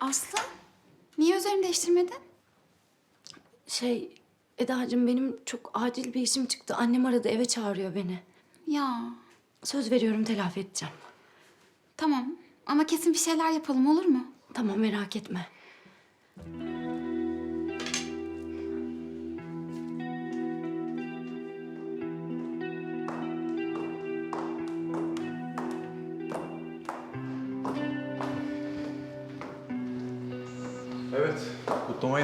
Aslı, niye üzerini değiştirmedin? Şey, Eda'cığım benim çok acil bir işim çıktı. Annem aradı, eve çağırıyor beni. Ya, Söz veriyorum telafi edeceğim. tamam. Ama kesin bir şeyler yapalım olur mu? Tamam merak etme.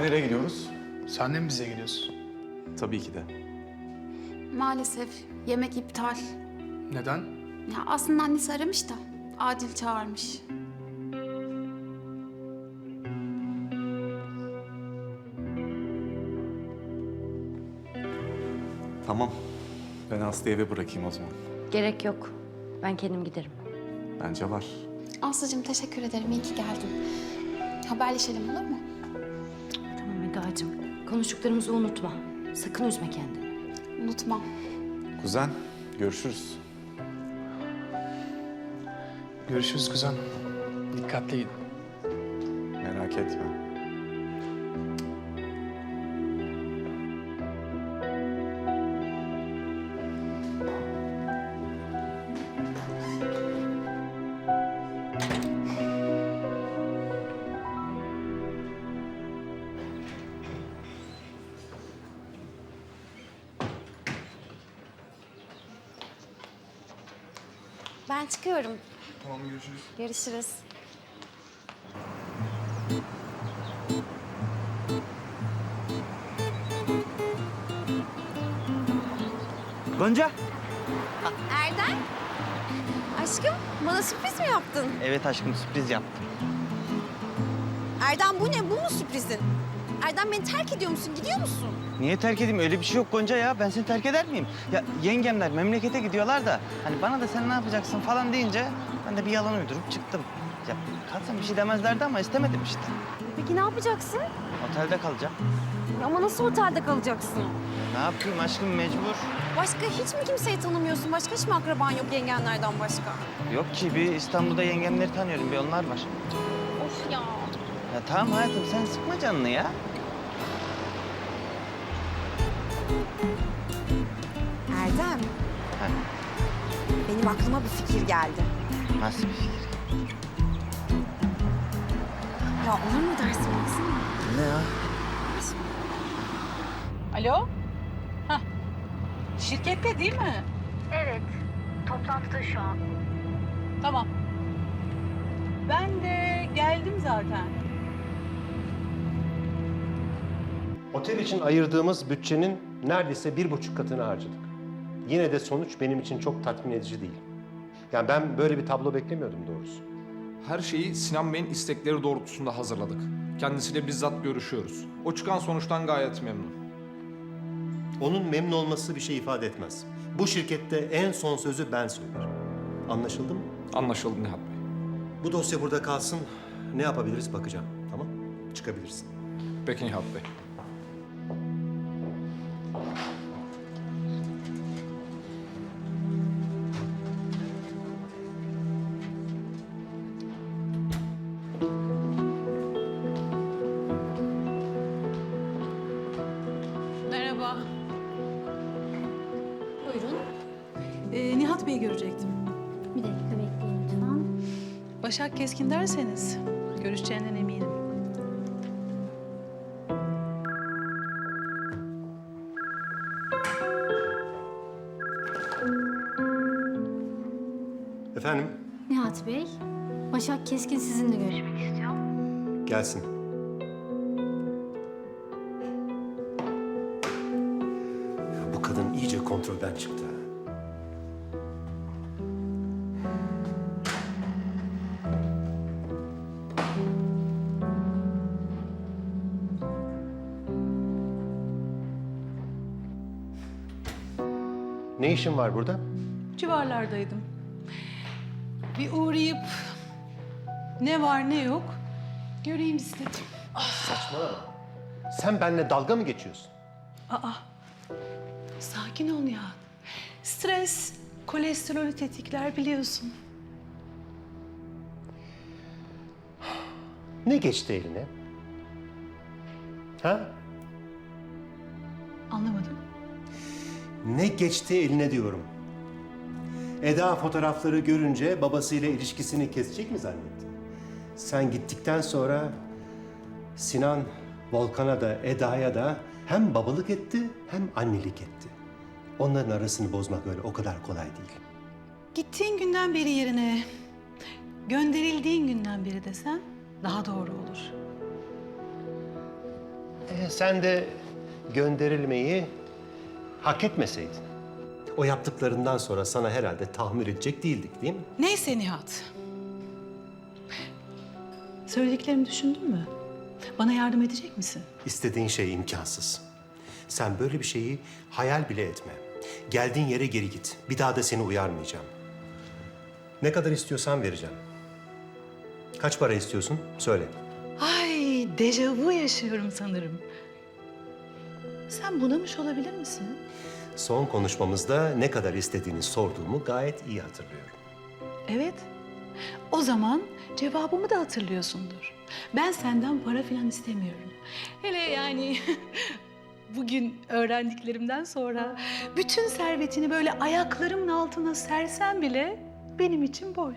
Nereye gidiyoruz? Sen de mi bize geliyorsun? Tabii ki de. Maalesef yemek iptal. Neden? Ya aslında annesi aramış da Adil çağırmış. Tamam. Ben Aslı'yı eve bırakayım o zaman. Gerek yok. Ben kendim giderim. Bence var. Aslıcığım teşekkür ederim. İyi ki geldin. Haberleşelim olur mu? Eda'cığım. Konuştuklarımızı unutma. Sakın üzme kendini. Unutmam. Kuzen, görüşürüz. Görüşürüz kuzen. Dikkatli gidin. Merak etme. Çıkıyorum. Tamam, görüşürüz. Görüşürüz. Gonca. Erdem? Aşkım bana sürpriz mi yaptın? Evet aşkım sürpriz yaptım. Erdem bu ne? Bu mu sürprizin? Erdem beni terk ediyor musun? Gidiyor musun? Niye terk edeyim? Öyle bir şey yok Gonca ya. Ben seni terk eder miyim? Ya yengemler memlekete gidiyorlar da hani bana da sen ne yapacaksın falan deyince ben de bir yalan uydurup çıktım. Ya kalsam bir şey demezlerdi ama istemedim işte. Peki ne yapacaksın? Otelde kalacağım. Ama nasıl otelde kalacaksın? Ne yapayım aşkım mecbur. Başka hiç mi kimseyi tanımıyorsun? Başka hiç mi akraban yok yengenlerden başka? Yok ki bir İstanbul'da yengemleri tanıyorum bir onlar var. Of ya. Ya tamam hayatım sen sıkma canını ya. Benim aklıma bir fikir geldi. nasıl bir fikir? Ya olur mu dersin baksana? Ne ya? Alo? Hah. Şirkette değil mi? Evet. Toplantıda şu an. Tamam. Ben de geldim zaten. Otel için ayırdığımız bütçenin neredeyse bir buçuk katını harcadık. Yine de sonuç benim için çok tatmin edici değil. Yani ben böyle bir tablo beklemiyordum doğrusu. Her şeyi Sinan Bey'in istekleri doğrultusunda hazırladık. Kendisiyle bizzat görüşüyoruz. O çıkan sonuçtan gayet memnun. Onun memnun olması bir şey ifade etmez. Bu şirkette en son sözü ben söylerim. Anlaşıldı mı? Anlaşıldı Nihat Bey. Bu dosya burada kalsın. Ne yapabiliriz bakacağım. Tamam? Çıkabilirsin. Peki Nihat Bey. Bey'i görecektim. Bir dakika bekleyin lütfen. Başak Keskin derseniz görüşeceğinden eminim. Efendim? Nihat Bey, Başak Keskin sizinle görüşmek istiyor. Gelsin. Ne işin var burada? Civarlardaydım. Bir uğrayıp ne var ne yok göreyim istedim. Saçmalama. Sen benimle dalga mı geçiyorsun? Aa, sakin ol Nihat. Stres kolesterolü tetikler biliyorsun. Ne geçti eline? Ha? Anlamadım. Ne geçti eline diyorum. Eda fotoğrafları görünce babasıyla ilişkisini kesecek mi zannetti? Sen gittikten sonra Sinan Volkan'a da Eda'ya da hem babalık etti hem annelik etti. Onların arasını bozmak öyle o kadar kolay değil. Gittiğin günden beri yerine gönderildiğin günden beri desen daha doğru olur. E, sen de gönderilmeyi hak etmeseydin. O yaptıklarından sonra sana herhalde tahammül edecek değildik değil mi? Neyse Nihat. Söylediklerimi düşündün mü? Bana yardım edecek misin? İstediğin şey imkansız. Sen böyle bir şeyi hayal bile etme. Geldiğin yere geri git. Bir daha da seni uyarmayacağım. Ne kadar istiyorsan vereceğim. Kaç para istiyorsun? Söyle. Ay dejavu yaşıyorum sanırım. Sen bunamış olabilir misin? Son konuşmamızda ne kadar istediğini sorduğumu gayet iyi hatırlıyorum. Evet. O zaman cevabımı da hatırlıyorsundur. Ben senden para falan istemiyorum. Hele yani bugün öğrendiklerimden sonra bütün servetini böyle ayaklarımın altına sersen bile benim için boş.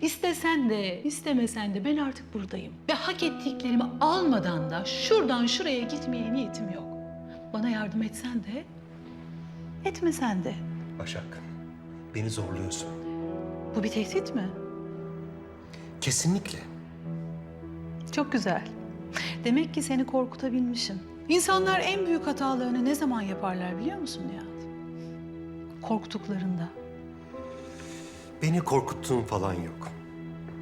İstesen de istemesen de ben artık buradayım. Ve hak ettiklerimi almadan da şuradan şuraya gitmeye niyetim yok. Bana yardım etsen de etmesen de. Başak, beni zorluyorsun. Bu bir tehdit mi? Kesinlikle. Çok güzel. Demek ki seni korkutabilmişim. İnsanlar en büyük hatalarını ne zaman yaparlar biliyor musun Nihat? Korktuklarında. Beni korkuttuğun falan yok.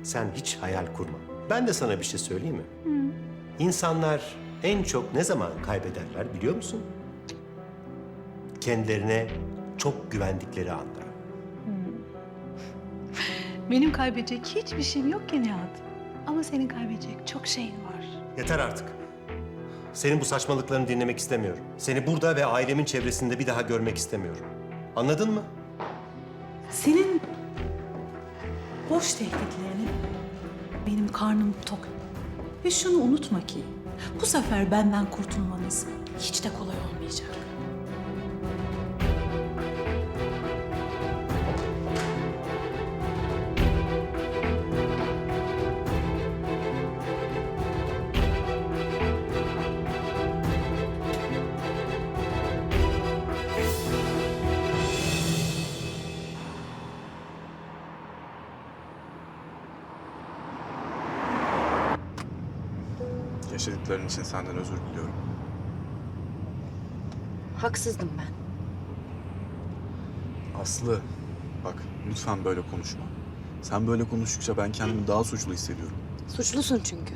Sen hiç hayal kurma. Ben de sana bir şey söyleyeyim mi? İnsanlar en çok ne zaman kaybederler biliyor musun? Kendilerine çok güvendikleri anda. Benim kaybedecek hiçbir şeyim yok ki Nihat. Ama senin kaybedecek çok şeyin var. Yeter artık. Senin bu saçmalıklarını dinlemek istemiyorum. Seni burada ve ailemin çevresinde bir daha görmek istemiyorum. Anladın mı? Senin boş tehditlerini benim karnım tok. Ve şunu unutma ki bu sefer benden kurtulmanız hiç de kolay olmayacak. İçin senden özür diliyorum. Haksızdım ben. Aslı, bak lütfen böyle konuşma. Sen böyle konuştukça ben kendimi daha suçlu hissediyorum. Suçlusun çünkü.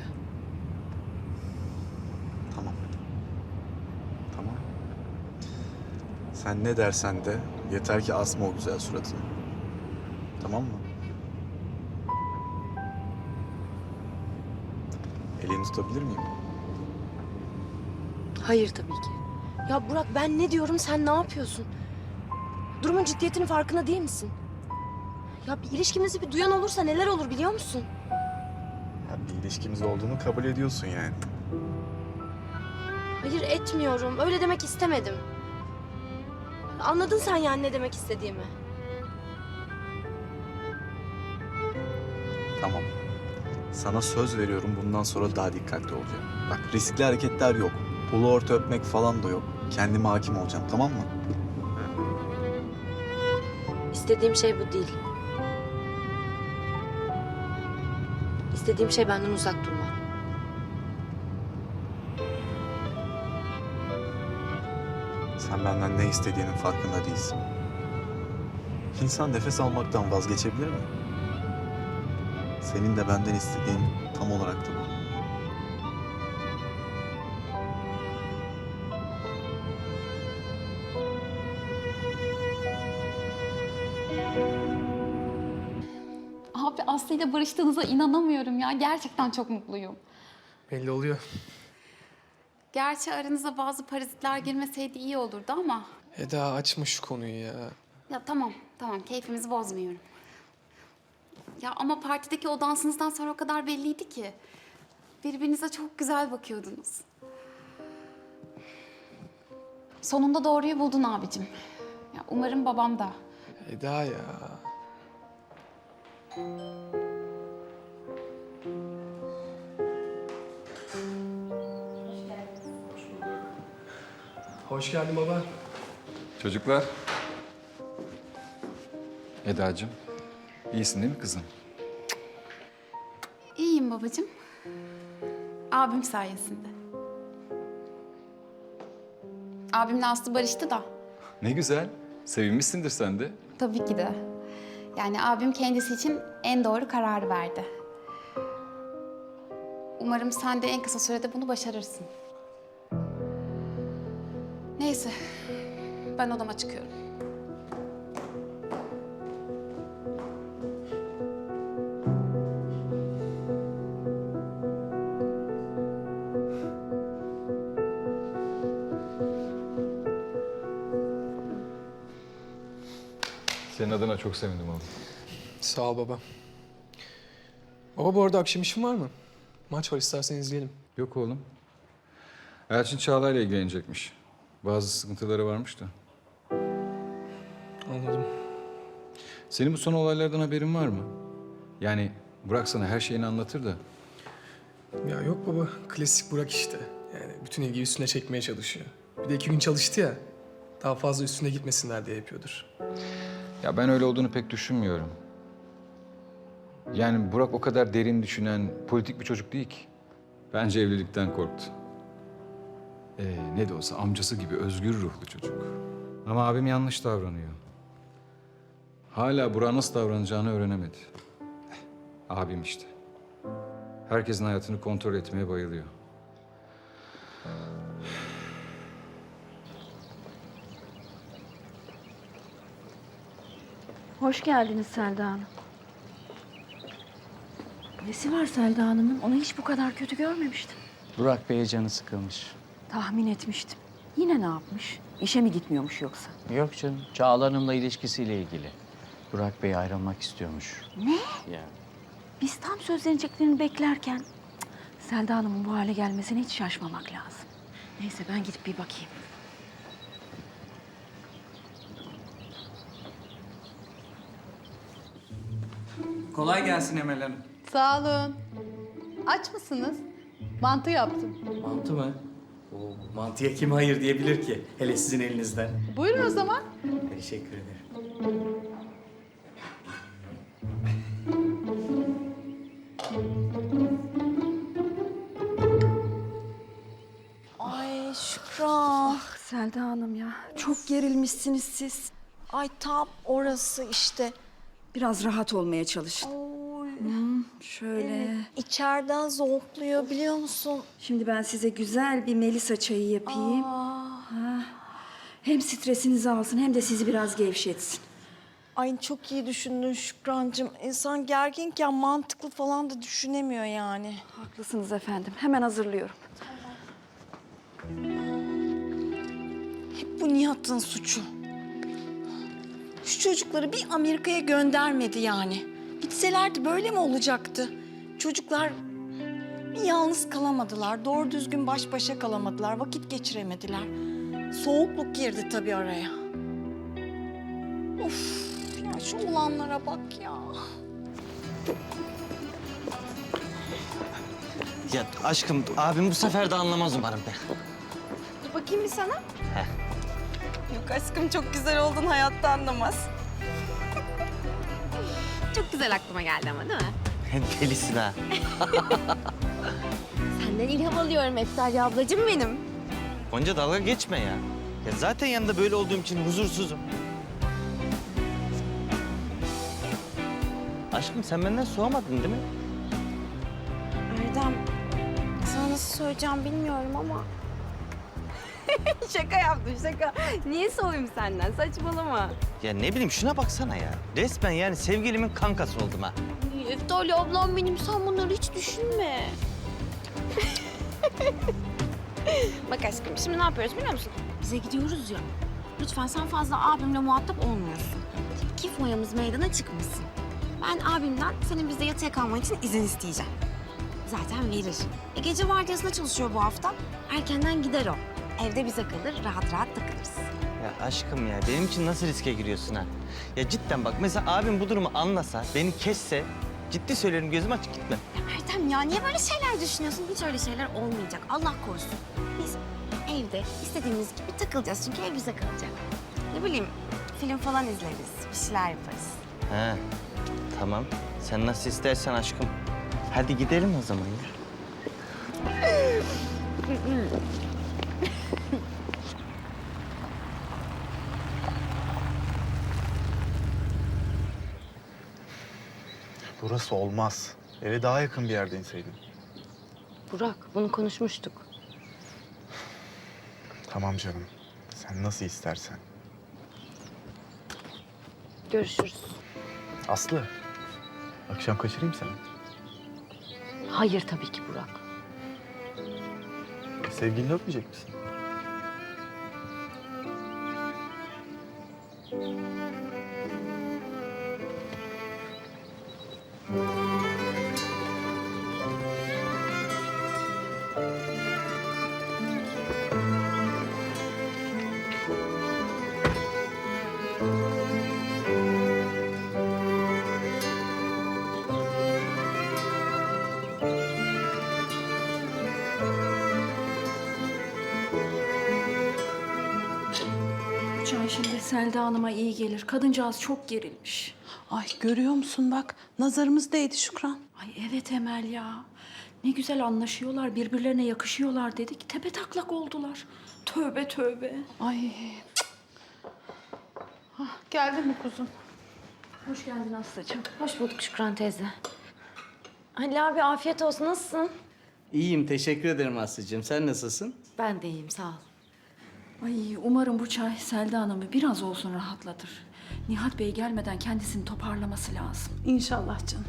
Tamam. Tamam. Sen ne dersen de yeter ki asma o güzel suratını. Tamam mı? Elini tutabilir miyim? Hayır tabii ki. Ya Burak ben ne diyorum sen ne yapıyorsun? Durumun ciddiyetinin farkında değil misin? Ya bir ilişkimizi bir duyan olursa neler olur biliyor musun? Ya bir ilişkimiz olduğunu kabul ediyorsun yani. Hayır etmiyorum. Öyle demek istemedim. Anladın sen yani ne demek istediğimi. Tamam. Sana söz veriyorum bundan sonra daha dikkatli olacağım. Bak riskli hareketler yok. Pulu orta öpmek falan da yok. Kendime hakim olacağım tamam mı? İstediğim şey bu değil. İstediğim şey benden uzak durma. Sen benden ne istediğinin farkında değilsin. İnsan nefes almaktan vazgeçebilir mi? Senin de benden istediğin tam olarak da bu. İle barıştığınıza inanamıyorum ya. Gerçekten çok mutluyum. Belli oluyor. Gerçi aranıza bazı parazitler girmeseydi iyi olurdu ama... Eda açma şu konuyu ya. Ya tamam, tamam. Keyfimizi bozmuyorum. Ya ama partideki o dansınızdan sonra o kadar belliydi ki. Birbirinize çok güzel bakıyordunuz. Sonunda doğruyu buldun abicim. Ya umarım babam da. Eda ya. Hoş geldin baba. Çocuklar. Eda'cığım. iyisin değil mi kızım? İyiyim babacığım. Abim sayesinde. Abimle Aslı barıştı da. Ne güzel. Sevinmişsindir sen de. Tabii ki de. Yani abim kendisi için en doğru kararı verdi. Umarım sen de en kısa sürede bunu başarırsın. Neyse, ben odama çıkıyorum. Senin adına çok sevindim oğlum. Sağ ol baba. Baba bu arada akşam işin var mı? Maç var istersen izleyelim. Yok oğlum. Elçin Çağla'yla ilgilenecekmiş. Bazı sıkıntıları varmış da. Anladım. Senin bu son olaylardan haberin var mı? Yani Burak sana her şeyini anlatır da. Ya yok baba, klasik Burak işte. Yani bütün ilgiyi üstüne çekmeye çalışıyor. Bir de iki gün çalıştı ya. Daha fazla üstüne gitmesinler diye yapıyordur. Ya ben öyle olduğunu pek düşünmüyorum. Yani Burak o kadar derin düşünen, politik bir çocuk değil ki. Bence evlilikten korktu. Ee, ne de olsa amcası gibi özgür ruhlu çocuk. Ama abim yanlış davranıyor. Hala Burak'a nasıl davranacağını öğrenemedi. Eh, abim işte. Herkesin hayatını kontrol etmeye bayılıyor. Hoş geldiniz Selda Hanım. Nesi var Selda Hanım'ın? Onu hiç bu kadar kötü görmemiştim. Burak Bey'e canı sıkılmış. Tahmin etmiştim. Yine ne yapmış? İşe mi gitmiyormuş yoksa? Yok canım, Çağla Hanım'la ilişkisiyle ilgili. Burak Bey ayrılmak istiyormuş. Ne? Ya. Biz tam sözleneceklerini beklerken... Cık, Selda Hanım'ın bu hale gelmesine hiç şaşmamak lazım. Neyse ben gidip bir bakayım. Kolay gelsin Emel Hanım. Sağ olun. Aç mısınız? Mantı yaptım. Mantı mı? Oo, mantıya kim hayır diyebilir ki? Hele sizin elinizden. Buyurun o zaman. Teşekkür ederim. Ay Şükran. Ah Selda Hanım ya. Çok gerilmişsiniz siz. Ay tam orası işte. Biraz rahat olmaya çalışın. Oy. Şöyle. İçeriden zonkluyor biliyor musun? Şimdi ben size güzel bir melisa çayı yapayım. Ha. Hem stresinizi alsın hem de sizi biraz gevşetsin. Ay çok iyi düşündün Şükrancığım. İnsan gerginken mantıklı falan da düşünemiyor yani. Haklısınız efendim. Hemen hazırlıyorum. Hep bu Nihat'ın suçu. Şu çocukları bir Amerika'ya göndermedi yani. Gitselerdi böyle mi olacaktı? Çocuklar bir yalnız kalamadılar. Doğru düzgün baş başa kalamadılar. Vakit geçiremediler. Soğukluk girdi tabii araya. Of ya şu olanlara bak ya. Ya aşkım abim bu sefer de anlamaz umarım be. Dur bakayım bir sana. Yok aşkım çok güzel oldun hayatta anlamaz. Çok güzel aklıma geldi ama değil mi? Delisin ha. Senden ilham alıyorum Efsane ablacığım benim. Gonca dalga geçme ya. Ya zaten yanında böyle olduğum için huzursuzum. Aşkım sen benden soğumadın değil mi? Erdem, sana nasıl söyleyeceğim bilmiyorum ama... şaka yaptım şaka. Niye soğuyayım senden? Saçmalama. Ya ne bileyim şuna baksana ya. Resmen yani sevgilimin kankası oldum ha. Eftali ablam benim sen bunları hiç düşünme. Bak aşkım şimdi ne yapıyoruz biliyor musun? Bize gidiyoruz ya. Lütfen sen fazla abimle muhatap olmuyorsun. Ki foyamız meydana çıkmasın. Ben abimden senin bizde yatıya kalman için izin isteyeceğim. zaten verir. E, gece vardiyasında çalışıyor bu hafta. Erkenden gider o. Evde bize kalır, rahat rahat takılırız. Ya aşkım ya benim için nasıl riske giriyorsun ha? Ya cidden bak mesela abim bu durumu anlasa, beni kesse ciddi söylerim gözüm açık gitme. Ya Ertem ya niye böyle şeyler düşünüyorsun? Hiç öyle şeyler olmayacak. Allah korusun. Biz evde istediğimiz gibi takılacağız çünkü ev bize kalacak. Ne bileyim film falan izleriz, bir şeyler yaparız. He tamam sen nasıl istersen aşkım. Hadi gidelim o zaman ya. Burası olmaz. Eve daha yakın bir yerde inseydin. Burak bunu konuşmuştuk. Tamam canım. Sen nasıl istersen. Görüşürüz. Aslı. Akşam kaçırayım seni. Hayır tabii ki Burak. Sevgilini öpmeyecek misin? Çay şimdi Selda Hanım'a iyi gelir. Kadıncağız çok gerilmiş. Ay görüyor musun bak nazarımız değdi Şükran. Ay evet Emel ya. Ne güzel anlaşıyorlar, birbirlerine yakışıyorlar dedik. Tepe taklak oldular. Tövbe tövbe. Ay. Ah, geldin mi kuzum? Hoş geldin Aslı'cığım. Hoş bulduk Şükran teyze. Ali abi afiyet olsun. Nasılsın? İyiyim, teşekkür ederim Aslı'cığım. Sen nasılsın? Ben de iyiyim sağ ol. Ay umarım bu çay Selda Hanım'ı biraz olsun rahatlatır. Nihat Bey gelmeden kendisini toparlaması lazım. İnşallah canım.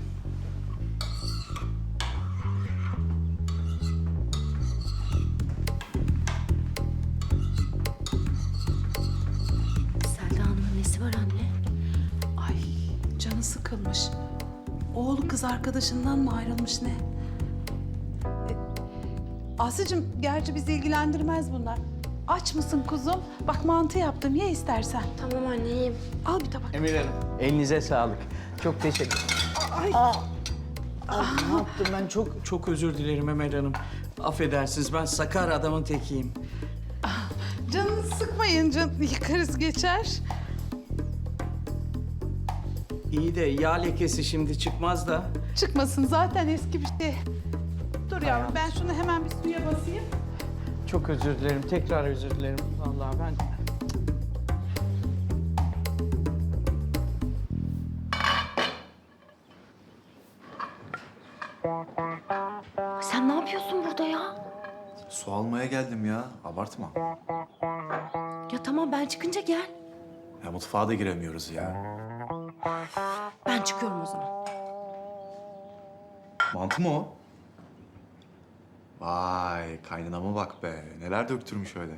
Selda Hanım'ın nesi var anne? Ay canı sıkılmış. Oğlu kız arkadaşından mı ayrılmış ne? E, Aslı'cığım gerçi bizi ilgilendirmez bunlar. Aç mısın kuzum? Bak mantı yaptım ye istersen. Tamam anne iyiyim. Al bir tabak. Emir Hanım, elinize sağlık. Çok teşekkür Ay. Ay, ne yaptım ben? Çok çok özür dilerim Emel Hanım. Affedersiniz, ben sakar adamın tekiyim. Canını sıkmayın can yıkarız geçer. İyi de yağ lekesi şimdi çıkmaz da. Çıkmasın zaten eski bir şey. Dur yavrum ben şunu hemen bir suya basayım. Çok özür dilerim, tekrar özür dilerim. Vallahi ben... Sen ne yapıyorsun burada ya? Su almaya geldim ya. Abartma. Ya tamam ben çıkınca gel. Ya mutfağa da giremiyoruz ya. Ben çıkıyorum o zaman. Mantı mı o? Vay kaynanama bak be. Neler döktürmüş öyle.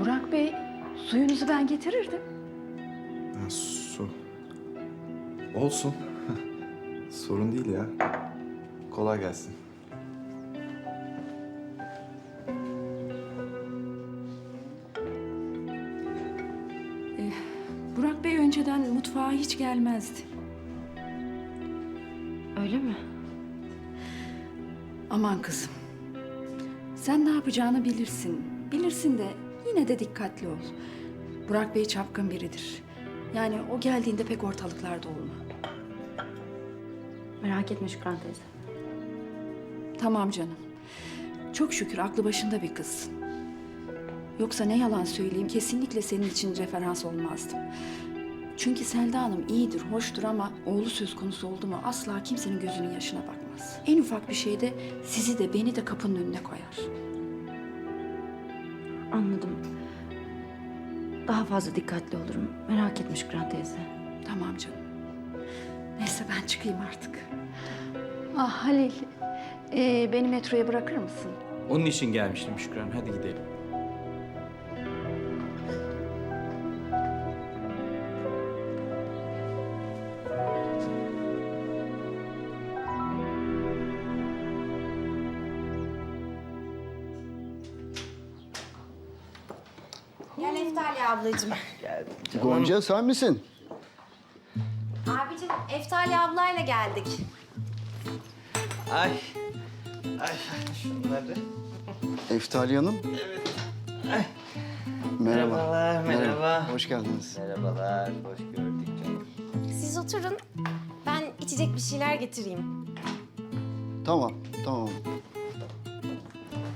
Burak Bey, suyunuzu ben getirirdim. Ha, su. Olsun. Sorun değil ya. Kolay gelsin. Mutfağa hiç gelmezdi. Öyle mi? Aman kızım. Sen ne yapacağını bilirsin. Bilirsin de yine de dikkatli ol. Burak Bey çapkın biridir. Yani o geldiğinde pek ortalıklarda olma. Merak etme Şükran teyze. Tamam canım. Çok şükür aklı başında bir kızsın. Yoksa ne yalan söyleyeyim kesinlikle senin için referans olmazdım. Çünkü Selda Hanım iyidir, hoştur ama oğlu söz konusu oldu mu asla kimsenin gözünün yaşına bakmaz. En ufak bir şeyde sizi de beni de kapının önüne koyar. Anladım. Daha fazla dikkatli olurum. Merak etme Şükran teyze. Tamam canım. Neyse ben çıkayım artık. Ah Halil, ee, beni metroya bırakır mısın? Onun için gelmiştim Şükran. Hadi gidelim. Eftalya ablacığım. Gonca sen misin? Abicim Eftalya ablayla geldik. Ay. Ay şunları. Eftali Hanım. Merhaba. Merhabalar, merhaba. Hoş geldiniz. Merhabalar, hoş gördük canım. Siz oturun. Ben içecek bir şeyler getireyim. Tamam, tamam.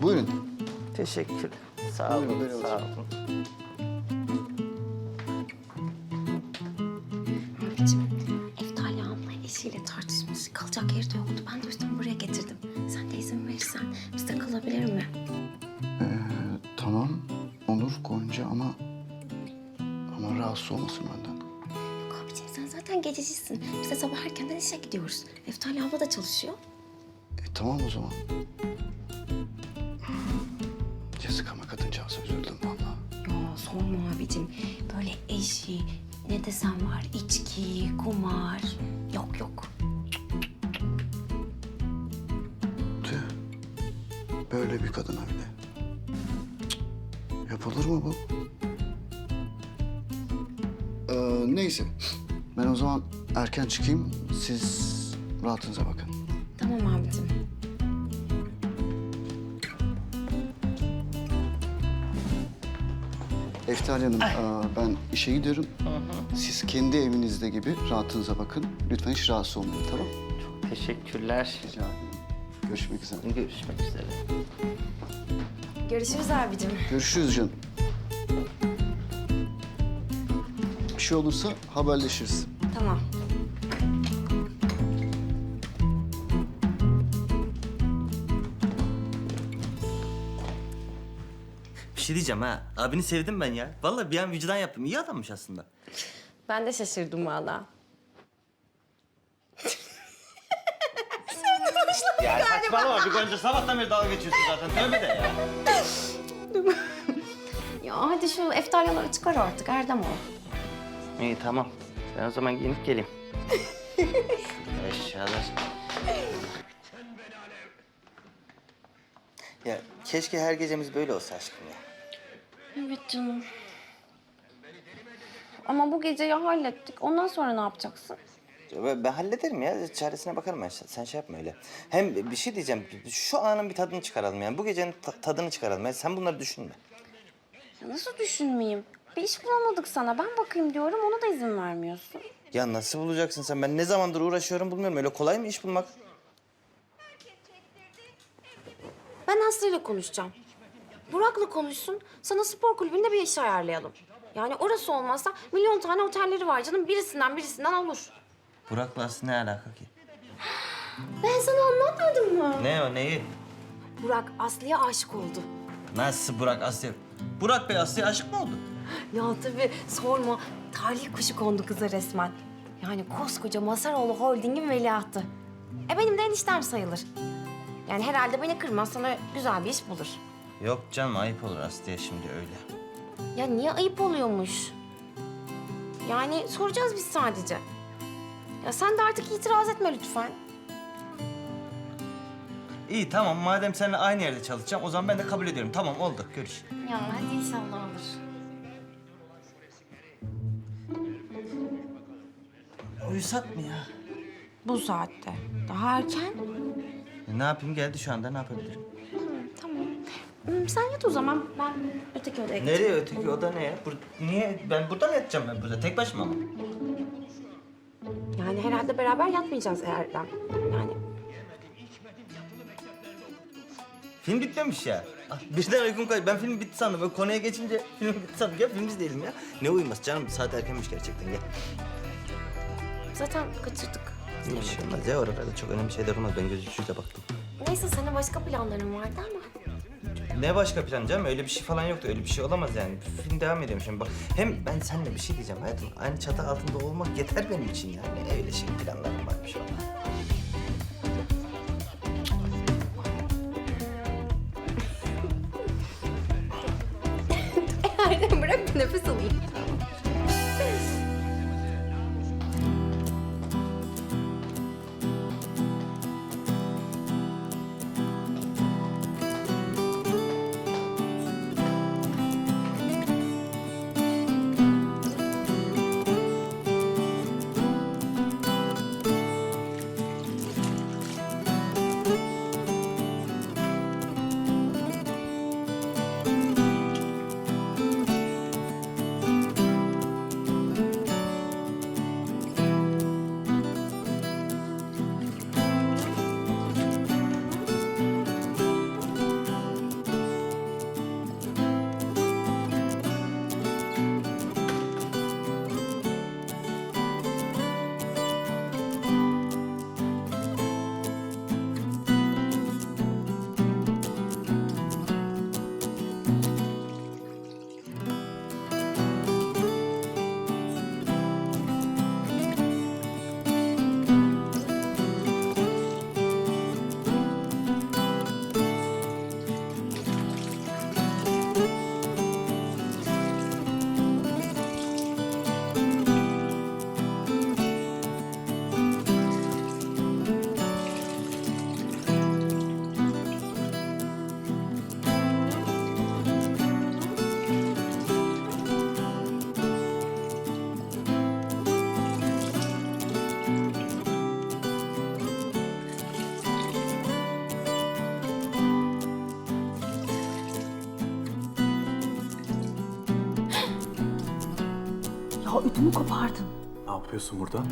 Buyurun. Teşekkür. Sağ olun, Buyurun, sağ olun. Olmasın benden. Yok abicim sen zaten gececisin. Biz de sabah erkenden işe gidiyoruz. Eftalya abla da çalışıyor. E, tamam o zaman. Yazık ama kadıncağıza üzüldüm vallahi. Aa, sorma abicim. Böyle eşi, ne desem var, içki, kumar. Yok yok. Tüh. Böyle bir kadına bile. Cık. Yapılır mı bu? Ee, neyse. Ben o zaman erken çıkayım. Siz rahatınıza bakın. Tamam abicim. Eftali Hanım, aa, ben işe gidiyorum. Siz kendi evinizde gibi rahatınıza bakın. Lütfen hiç rahatsız olmayın, tamam? Teşekkürler. Rica ederim. Görüşmek üzere. Görüşmek üzere. Görüşürüz abicim. Görüşürüz canım. Şey olursa haberleşiriz. Tamam. Bir şey diyeceğim ha. Abini sevdim ben ya. Vallahi bir an vicdan yaptım. İyi adammış aslında. Ben de şaşırdım valla. Ya saçmalama bir Gonca. Sabahtan beri dalga geçiyorsun zaten. Tövbe de ya. Ya hadi şu eftalyaları çıkar artık Erdem ol. İyi tamam. Ben o zaman giyinip geleyim. Eşyalar. Ya keşke her gecemiz böyle olsa aşkım ya. Evet canım. Ama bu geceyi hallettik. Ondan sonra ne yapacaksın? Ya Ben, ben hallederim ya. Çaresine bakarım ben. Sen şey yapma öyle. Hem bir şey diyeceğim. Şu anın bir tadını çıkaralım yani. Bu gecenin ta- tadını çıkaralım. Yani sen bunları düşünme. Ya nasıl düşünmeyeyim? Bir iş bulamadık sana. Ben bakayım diyorum. Ona da izin vermiyorsun. Ya nasıl bulacaksın sen? Ben ne zamandır uğraşıyorum bulmuyorum. Öyle kolay mı iş bulmak? Ben Aslı ile konuşacağım. Burak'la konuşsun. Sana spor kulübünde bir iş ayarlayalım. Yani orası olmazsa milyon tane otelleri var canım. Birisinden birisinden olur. Burak'la Aslı ne alaka ki? Ben sana anlatmadım mı? Ne o neyi? Burak Aslı'ya aşık oldu. Nasıl Burak Aslı? Burak Bey Aslı'ya aşık mı oldu? Ya tabii sorma. Talih kuşu kondu kıza resmen. Yani koskoca Masaroğlu Holding'in veliahtı. E benim de eniştem sayılır. Yani herhalde beni kırmaz sana güzel bir iş bulur. Yok canım ayıp olur Aslı'ya şimdi öyle. Ya niye ayıp oluyormuş? Yani soracağız biz sadece. Ya sen de artık itiraz etme lütfen. İyi tamam madem seninle aynı yerde çalışacağım o zaman ben de kabul ediyorum. Tamam oldu görüş. Ya hadi inşallah olur. Uyusak mı ya? Bu saatte. Daha erken. E, ne yapayım geldi şu anda ne yapabilirim? Tamam. Hmm, sen yat o zaman. Ben öteki odaya geçeyim. Nereye öteki oda ne ya? Bur- niye? Ben burada mı yatacağım ben burada? Tek başıma mı? Yani herhalde beraber yatmayacağız Erdem. Yani Film bitmemiş ya. Ah, birden uykum kaçtı. Ben film bitti sandım. Böyle konuya geçince film bitti sandım. Gel film izleyelim ya. Ne uyuması canım? Saat erkenmiş gerçekten gel. Zaten kaçırdık. Bir şey olmaz ya oralarda çok önemli şeyler olmaz. Ben göz ucuyla baktım. Neyse senin başka planların vardı ama. Ne başka plan canım? Öyle bir şey falan yoktu. Öyle bir şey olamaz yani. Film devam ediyorum şimdi bak. Hem ben seninle bir şey diyeceğim hayatım. Aynı çatı altında olmak yeter benim için yani. Öyle şey planlarım var bir şey olmaz. Bırak bir nefes alayım. Ödümü kopardın. Ne yapıyorsun burada?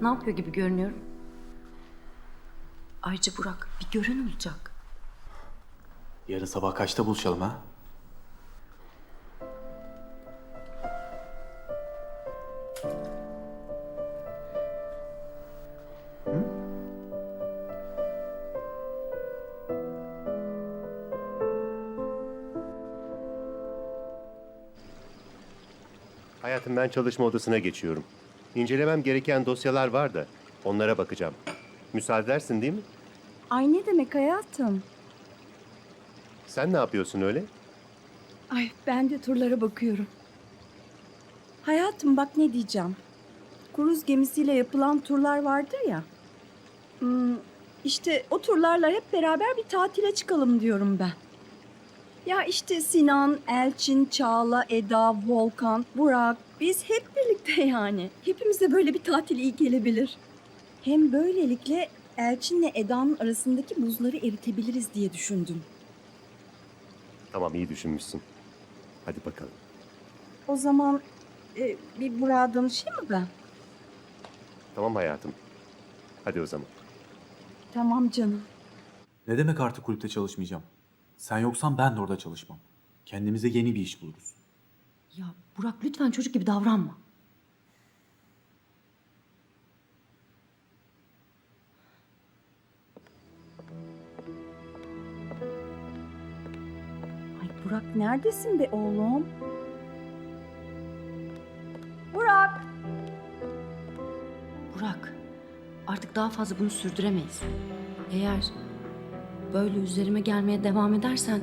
Ne yapıyor gibi görünüyorum? Ayrıca Burak bir gören olacak. Yarın sabah kaçta buluşalım ha? Ben çalışma odasına geçiyorum. İncelemem gereken dosyalar var da onlara bakacağım. Müsaade edersin değil mi? Ay ne demek hayatım? Sen ne yapıyorsun öyle? Ay ben de turlara bakıyorum. Hayatım bak ne diyeceğim. Kruz gemisiyle yapılan turlar vardır ya. Hmm, işte o turlarla hep beraber bir tatile çıkalım diyorum ben. Ya işte Sinan, Elçin, Çağla, Eda, Volkan, Burak biz hep birlikte yani. Hepimize böyle bir tatil iyi gelebilir. Hem böylelikle Elçin'le Eda'nın arasındaki buzları eritebiliriz diye düşündüm. Tamam iyi düşünmüşsün. Hadi bakalım. O zaman e, bir Burak'a danışayım mı ben? Tamam hayatım. Hadi o zaman. Tamam canım. Ne demek artık kulüpte çalışmayacağım? Sen yoksan ben de orada çalışmam. Kendimize yeni bir iş buluruz. Ya Burak lütfen çocuk gibi davranma. Ay Burak neredesin be oğlum? Burak! Burak, artık daha fazla bunu sürdüremeyiz. Eğer böyle üzerime gelmeye devam edersen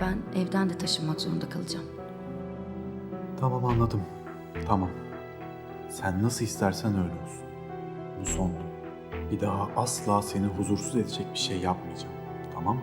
ben evden de taşınmak zorunda kalacağım. Tamam anladım. Tamam. Sen nasıl istersen öyle olsun. Bu sondu. Bir daha asla seni huzursuz edecek bir şey yapmayacağım. Tamam mı?